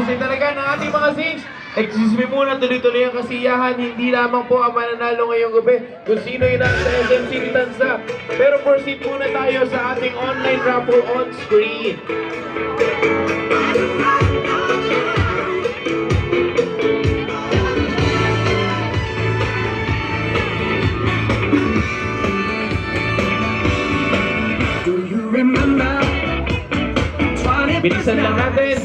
husay talaga ng ating mga sings. Excuse me muna, tuloy-tuloy ang kasiyahan. Hindi lamang po ang mananalo ngayong gabi kung sino yung nasa SM City Tansa. Pero proceed muna tayo sa ating online raffle on screen. Bilisan lang natin.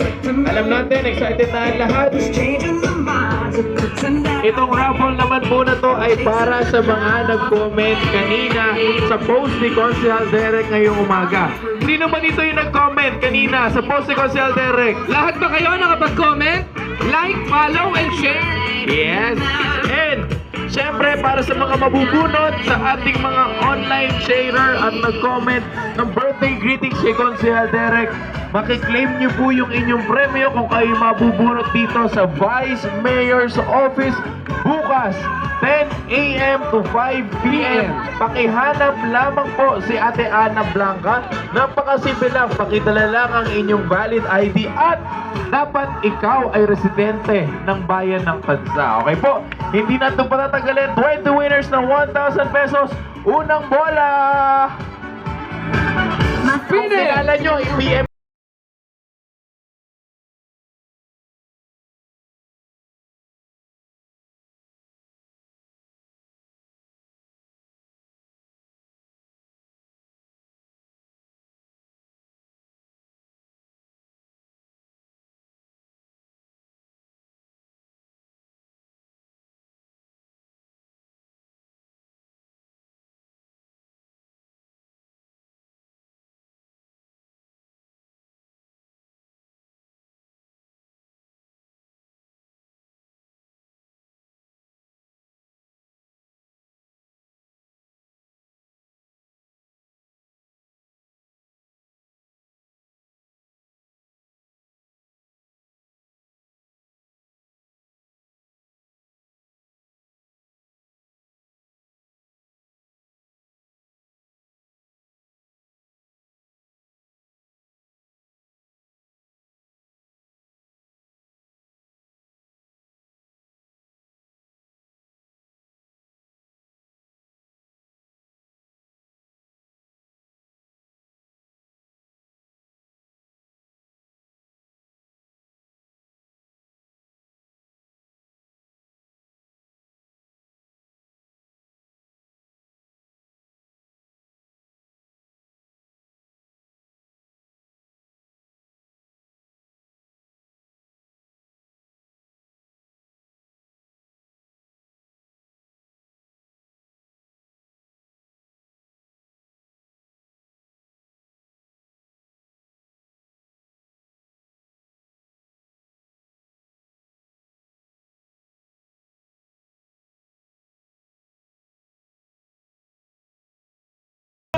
Alam natin, excited na ang lahat. Itong raffle naman po na to ay para sa mga nag-comment kanina sa post ni Consihal Derek ngayong umaga. Sino ba dito yung nag-comment kanina sa post ni Consihal Derek? Lahat ba kayo nakapag-comment? Like, follow, and share. Yes! And, syempre, para sa mga mabubunot sa ating mga online sharer at nag-comment ng birthday greetings kay Consihal Derek, makiklaim niyo po yung inyong premyo kung kayo mabubunot dito sa Vice Mayor's Office bukas 10 a.m. to 5 p.m. Pakihanap lamang po si Ate Ana Blanca. Napakasimple lang, pakidala lang ang inyong valid ID at dapat ikaw ay residente ng bayan ng Tansa. Okay po? Hindi na ito patatagalin. 20 winners ng 1,000 pesos. Unang bola! Kung kilala nyo, i-PM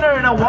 winner ng